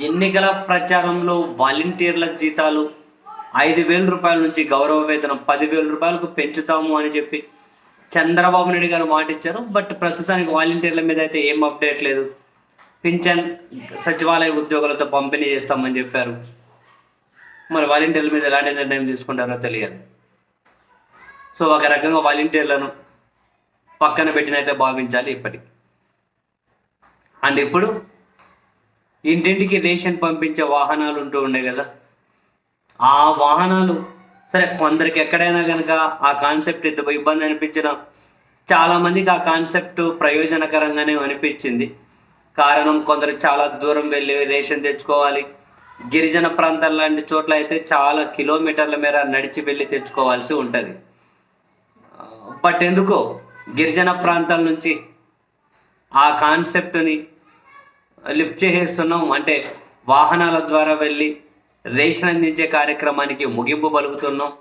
ఎన్నికల ప్రచారంలో వాలంటీర్ల జీతాలు ఐదు వేల రూపాయల నుంచి గౌరవ వేతనం పదివేల రూపాయలకు పెంచుతాము అని చెప్పి చంద్రబాబు నాయుడు గారు మాట ఇచ్చారు. బట్ ప్రస్తుతానికి వాలంటీర్ల మీద అయితే ఏం అప్డేట్ లేదు. పింఛన్ సచివాలయ ఉద్యోగులతో పంపిణీ చేస్తామని చెప్పారు. మరి వాలంటీర్ల మీద ఎలాంటి నిర్ణయం తీసుకుంటారో తెలియదు. సో ఒక రకంగా వాలంటీర్లను పక్కన పెట్టినట్టే భావించాలి ఇప్పటికి. అండ్ ఇప్పుడు ఇంటింటికి రేషన్ పంపించే వాహనాలు ఉంటూ ఉండే కదా. ఆ వాహనాలు సరే కొందరికి ఎక్కడైనా కనుక ఆ కాన్సెప్ట్ ఇంత ఇబ్బంది అనిపించడం చాలా మందికి ఆ కాన్సెప్ట్ ప్రయోజనకరంగానే అనిపించింది. కారణం కొందరు చాలా దూరం వెళ్ళి రేషన్ తెచ్చుకోవాలి. గిరిజన ప్రాంతాల లాంటి చోట్ల అయితే చాలా కిలోమీటర్ల మేర నడిచి వెళ్ళి తెచ్చుకోవాల్సి ఉంటుంది. బట్ ఎందుకో గిరిజన ప్రాంతాల నుంచి ఆ కాన్సెప్ట్ని లిఫ్ట్ చేసేస్తున్నాం అంటే వాహనాల ద్వారా వెళ్ళి రేషన్ అందించే కార్యక్రమానికి ముగింపు పలుకుతున్నాం.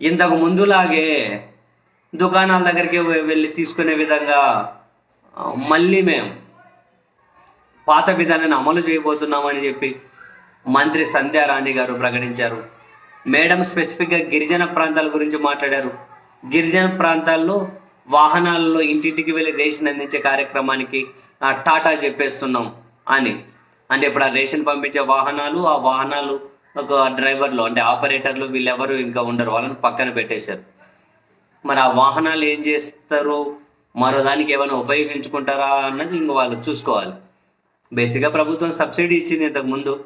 ఇంతకు ముందులాగే దుకాణాల దగ్గరికి వెళ్ళి తీసుకునే విధంగా మళ్ళీ మేము పాత విధానాన్ని అమలు చేయబోతున్నామని చెప్పి మంత్రి సంధ్యారాణి గారు ప్రకటించారు. మేడం స్పెసిఫిక్గా గిరిజన ప్రాంతాల గురించి మాట్లాడారు. గిరిజన ప్రాంతాల్లో వాహనాల్లో ఇంటింటికి వెళ్ళి రేషన్ అందించే కార్యక్రమానికి టాటా చెప్పేస్తున్నాం. అని. అంటే ఇప్పుడు ఆ రేషన్ పంపించే వాహనాలు ఆ వాహనాలు ఒక డ్రైవర్లు అంటే ఆపరేటర్లు వీళ్ళెవరు ఇంకా ఉండరు వాళ్ళని పక్కన పెట్టేశారు. మరి ఆ వాహనాలు ఏం చేస్తారు మరో దానికి ఏమైనా ఉపయోగించుకుంటారా అన్నది ఇంక వాళ్ళు చూసుకోవాలి. బేసిక్గా ప్రభుత్వం సబ్సిడీ ఇచ్చింది ఇంతకు ముందు.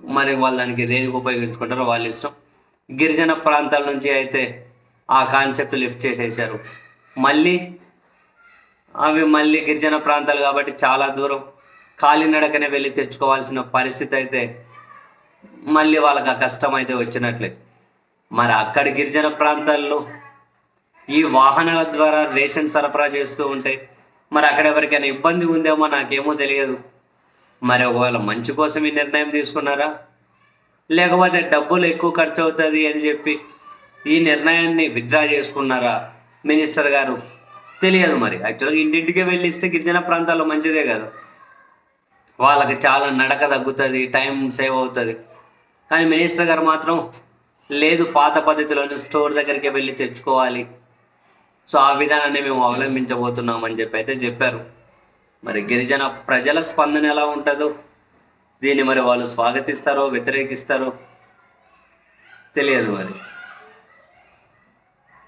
మరి వాళ్ళు దానికి దేనికి ఉపయోగించుకుంటారో వాళ్ళ ఇష్టం. గిరిజన ప్రాంతాల నుంచి అయితే ఆ కాన్సెప్ట్ లిఫ్ట్ చేసేసారు మళ్ళీ అవి మళ్ళీ గిరిజన ప్రాంతాలు కాబట్టి చాలా దూరం. కాలినడకనే వెళ్ళి తెచ్చుకోవాల్సిన పరిస్థితి అయితే మళ్ళీ వాళ్ళకి ఆ కష్టం అయితే వచ్చినట్లే. మరి అక్కడి గిరిజన ప్రాంతాల్లో ఈ వాహనాల ద్వారా రేషన్ సరఫరా చేస్తూ ఉంటే మరి అక్కడ ఎవరికైనా ఇబ్బంది ఉందేమో నాకేమో తెలియదు. మరి ఒకవేళ మంచి కోసం ఈ నిర్ణయం తీసుకున్నారా? లేకపోతే డబ్బులు ఎక్కువ ఖర్చు అవుతుంది అని చెప్పి ఈ నిర్ణయాన్ని విత్డ్రా చేసుకున్నారా? మినిస్టర్ గారు తెలియదు మరి. యాక్చువల్గా ఇంటింటికే వెళ్ళి ఇస్తే గిరిజన ప్రాంతాల్లో మంచిదే కదా. వాళ్ళకి చాలా నడక తగ్గుతుంది టైం సేవ్ అవుతుంది. కానీ మినిస్టర్ గారు మాత్రం లేదు పాత పద్ధతిలోనే స్టోర్ దగ్గరికి వెళ్ళి తెచ్చుకోవాలి. సో ఆ విధానాన్ని మేము అవలంబించబోతున్నాం అని చెప్పి అయితే చెప్పారు. మరి గిరిజన ప్రజల స్పందన ఎలా ఉంటుందో దీన్ని మరి వాళ్ళు స్వాగతిస్తారో వ్యతిరేకిస్తారో తెలియదు మరి.